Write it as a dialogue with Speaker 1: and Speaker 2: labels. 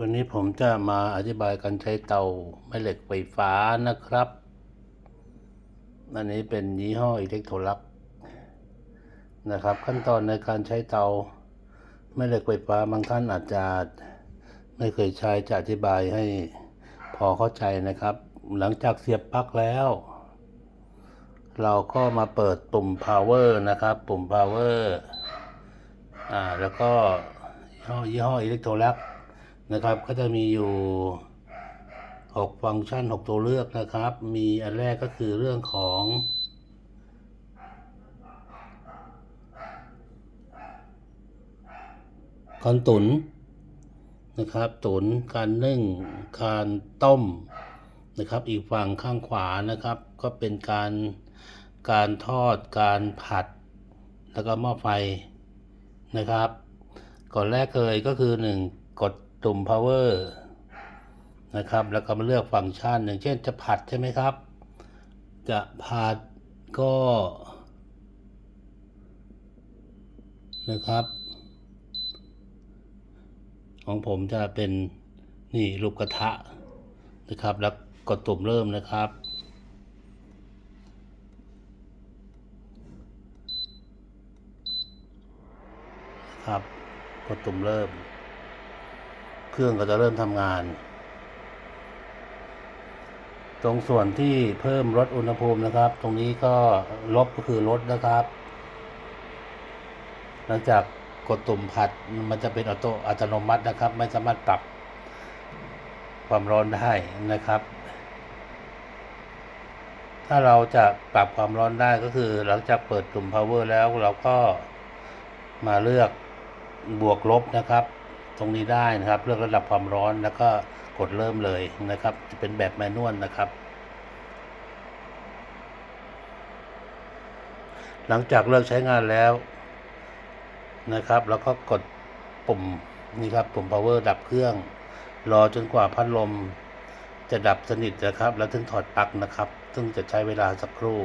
Speaker 1: วันนี้ผมจะมาอธิบายการใช้เตาแม่เหล็กไฟฟ้านะครับ อันนี้เป็นยี่ห้ออิเล็กโทรลักนะครับ ขั้นตอนในการใช้เตาแม่เหล็กไฟฟ้าบางท่านอาจจะไม่เคยใช้จะอธิบายให้พอเข้าใจนะครับ หลังจากเสียบปลั๊กแล้ว เราก็มาเปิดปุ่ม power นะครับ ปุ่ม power อ่าแล้วก็ยี่ห้อยี่ห้ออิเล็กโทรลัก นะครับก็จะมีอยู่ 6 ฟังก์ชัน 6 ตัวเลือกนะครับ มีอันแรกก็คือเรื่องของการตุนนะครับ ตุนการนึ่งการต้มนะครับ อีกฝั่งข้างขวานะครับ ก็เป็นการการทอดการผัด แล้วก็หม้อไฟนะครับก่อนแรกเลยก็คือ 1 กด ตุ่ม power นะครับ แล้วก็มาเลือกฟังก์ชันอย่างเช่นจะผัดใช่ไหมครับ จะผัดก็นะครับ ของผมจะเป็นนี่รูปกระทะนะครับ แล้วกดตุ่มเริ่มนะครับ ครับ กดตุ่มเริ่ม เครื่องก็จะเริ่มทำงาน ตรงส่วนที่เพิ่มลดอุณหภูมินะครับ ตรงนี้ก็ลบก็คือลดนะครับ หลังจากกดตุ่มผัดมันจะเป็นออโต้อัตโนมัตินะครับ ไม่สามารถปรับความร้อนได้นะครับ ถ้าเราจะปรับความร้อนได้ก็คือ หลังจากเปิดตุ่ม power แล้วเราก็มาเลือกบวกลบนะครับ ตรงนี้ได้นะครับ เลือกระดับความร้อนแล้วก็กดเริ่มเลยนะครับ จะเป็นแบบแมนนวลนะครับ หลังจากเลิกใช้งานแล้วนะครับ แล้วก็กดปุ่มนี่ครับปุ่ม power ดับเครื่อง รอจนกว่าพัดลมจะดับสนิทนะครับ แล้วถึงถอดปลั๊กนะครับ ซึ่งจะใช้เวลาสักครู่